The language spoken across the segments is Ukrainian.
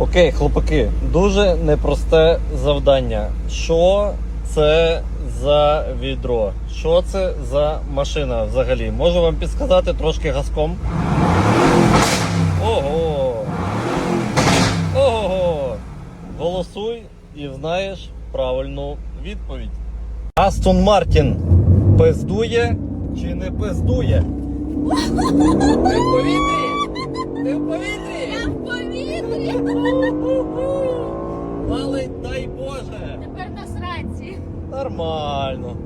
Окей, хлопаки, дуже непросте завдання. Що це за відро? Що це за машина взагалі? Можу вам підсказати трошки газком. Ого! Ого! Голосуй і знаєш правильну відповідь. Астон Мартін пиздує чи не пиздує? Ти в повітрі? Ти в повітрі? Валить, дай Боже! Тепер на сранці. Нормально.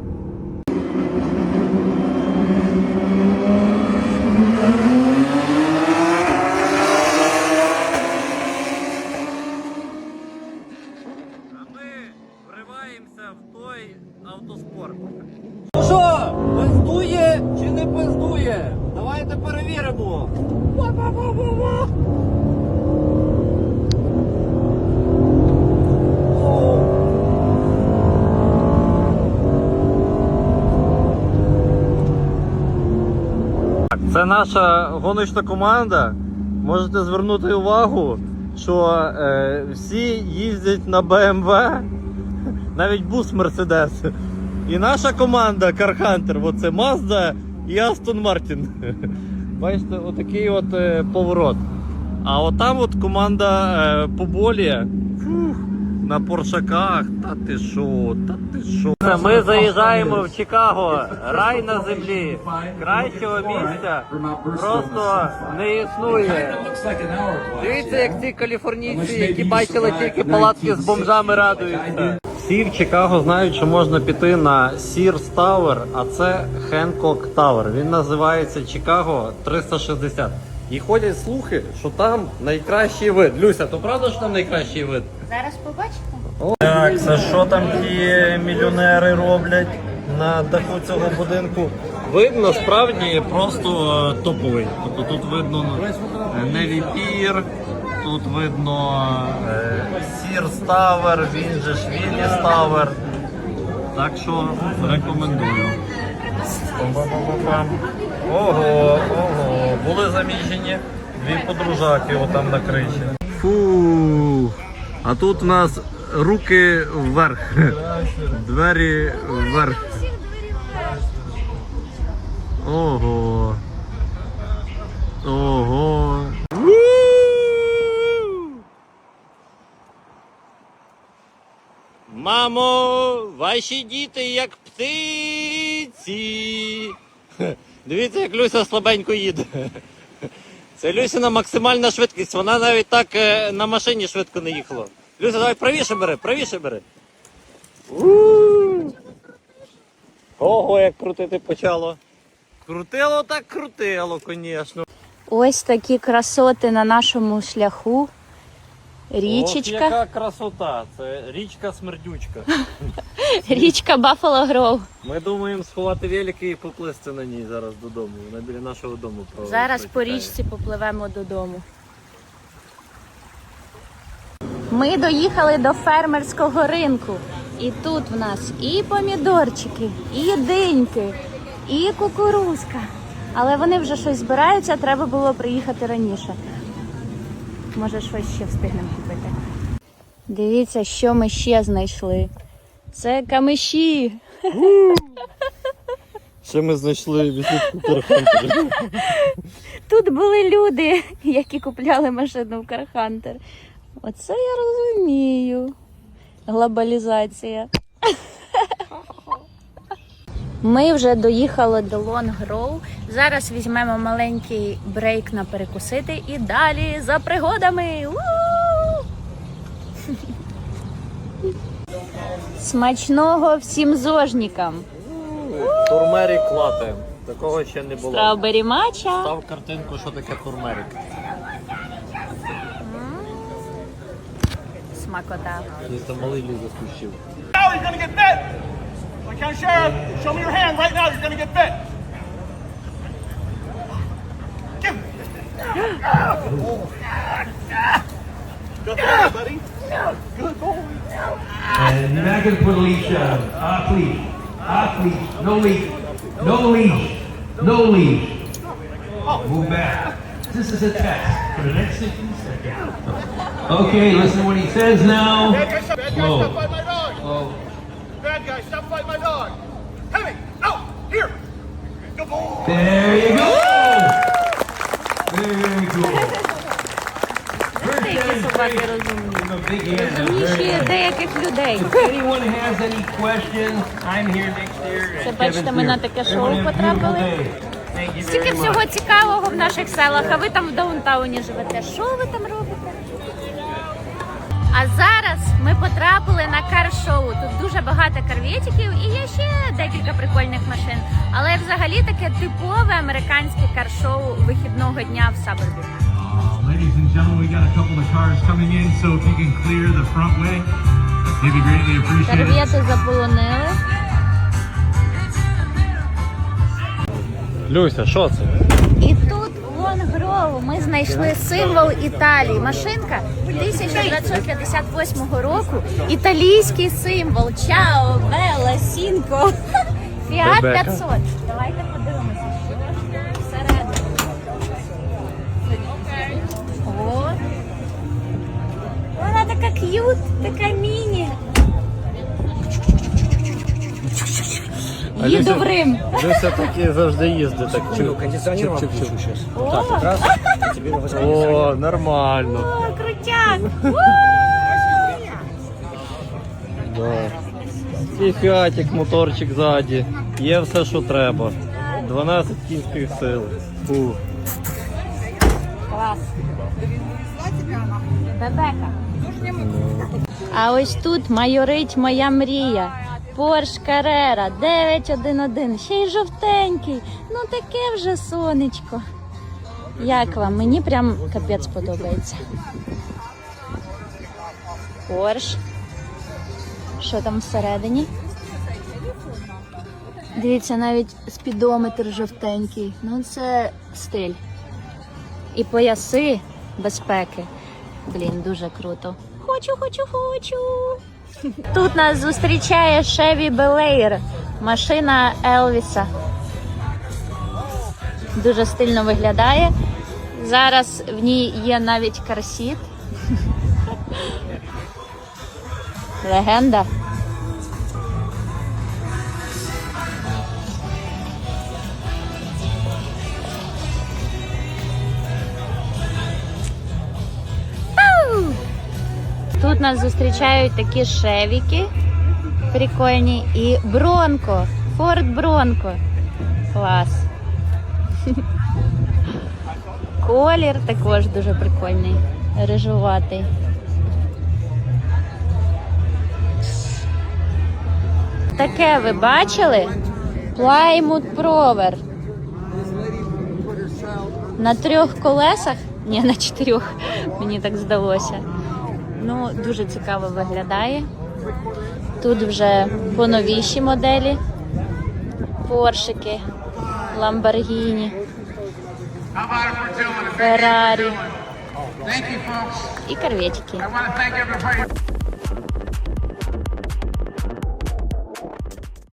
А ми вриваємося в той автоспорт. Ну що, пиздує чи не пиздує? Давайте перевіримо. Ба-ба-ба-ба-ба. О. Це наша гоночна команда. Можете звернути увагу, що е, всі їздять на BMW, навіть бус Mercedes. І наша команда Car Hunter, оце Mazda і Aston Martin. Бачите, отакий от е, поворот. А от там от команда е, Поболія. На поршаках. Та ти що, та ти що. Ми заїжджаємо в Чикаго. Рай на землі. Кращого місця просто не існує. Дивіться, як ці каліфорнійці, які бачили тільки палатки з бомжами, радуються. Всі в Чикаго знають, що можна піти на Sears Tower, а це Hancock Tower. Він називається Чикаго 360. І ходять слухи, що там найкращий вид. Люся, то правда, що там найкращий вид? Зараз побачите. Так, це що там ті мільйонери роблять на даху цього будинку? Вид насправді просто е, топовий. Тобто тут видно е, Pier, тут видно е, Sears Tower, він же ж Willis Tower. Так що рекомендую. Пам-пам-пам-пам. Ого, ого, були заміжені дві подружаки отам на криші. Фу. А тут у нас руки вверх. Двері вверх. Ого. Ого. Мамо, ваші діти як птиці. Дивіться, як Люся слабенько їде. Це Люсіна максимальна швидкість. Вона навіть так е, на машині швидко не їхала. Люся, давай правіше бери, правіше бери. Ого, як крутити почало. Крутило так крутило, звісно. Ось такі красоти на нашому шляху. От Річечка. яка красота. Це річка смердючка. Річка Buffalo Grove. Ми думаємо сховати велики і поплисти на ній зараз додому. Вона біля нашого дому Зараз по річці попливемо додому. Ми доїхали до фермерського ринку. І тут в нас і помідорчики, і диньки, і кукурузка. Але вони вже щось збираються, треба було приїхати раніше. Може, щось ще встигнемо купити. Дивіться, що ми ще знайшли. Це камиші. Ще ми знайшли візитку Кархантера. Тут були люди, які купляли машину в Кархантер. Оце я розумію. Глобалізація. Ми вже доїхали до Long Grove. Зараз візьмемо маленький брейк на перекусити і далі за пригодами. У! Смачного всім зожнікам. Турмерік лате. Такого ще не було. Страубері мача. Став картинку, що таке турмерік. Смакота. Там малий ліза спущив. County Sheriff, show me your hand right now. He's gonna get bit. Give. Good boy, buddy. Good boy. And you're going to put a leash on. Off ah, leash. Ah, Off leash. No leash. No leash. No leash. Move back. This is a test for the next 60 seconds. Okay, listen to what he says now. Bad guy, my dog. Heavy, out, here. Good boy. there you go. Very good. Які собаки розумні. Give him a big hand. That's Розумніші very nice. деяких людей. If anyone has any questions, I'm here next year. and Це, бачите, Kevin's ми here. на таке шоу Everyone have a beautiful потрапили. day. Thank you Стільки very всього цікавого в наших селах, а ви там в даунтауні живете. Що ви там робите? А зараз ми потрапили на кар-шоу. Тут дуже багато карвєтиків і є ще декілька прикольних машин. Але взагалі таке типове американське кар-шоу вихідного дня в Саборбі. Uh, Ladies and gentlemen, we got a couple of cars coming in, so if you can clear the front way, it'd be greatly appreciated. Карвєти заполонили. Люся, що це? І тут Лонгрову ми знайшли символ Італії. Машинка 1958 року. Італійський символ. Чао, Белла, Сінко. Фіат 500. Давайте подивимося, Їду в Рим. Люся таки завжди їздить. Так чу- Кондиционер вам включу сейчас. О, Так, как раз тебе. О, нормально. О, крутяк. Да. І фіатик, моторчик ззаді. Є все, що треба. 12 кінських сил. Фу. Клас. Бебека. А ось тут майорить моя мрія. Порш Карера 911. Ще й жовтенький. Ну таке вже сонечко. Як вам? Мені прям капець подобається. Порш. Що там всередині? Дивіться, навіть спідометр жовтенький. Ну це стиль. І пояси безпеки. Блін, дуже круто. Хочу, хочу, хочу. Тут нас зустрічає Chevy Bel машина Елвіса. Дуже стильно виглядає. Зараз в ній є навіть карсіт. Легенда. Нас зустрічають такі шевіки прикольні і Бронко. Форд Бронко. Клас. Колір також дуже прикольний. Рижуватий. Таке ви бачили? Plymouth Провер. На трьох колесах? Ні, на чотирьох, мені так здалося. Ну, дуже цікаво виглядає. Тут вже поновіші моделі. Поршики, Ламборгіні, Феррарі і корветики.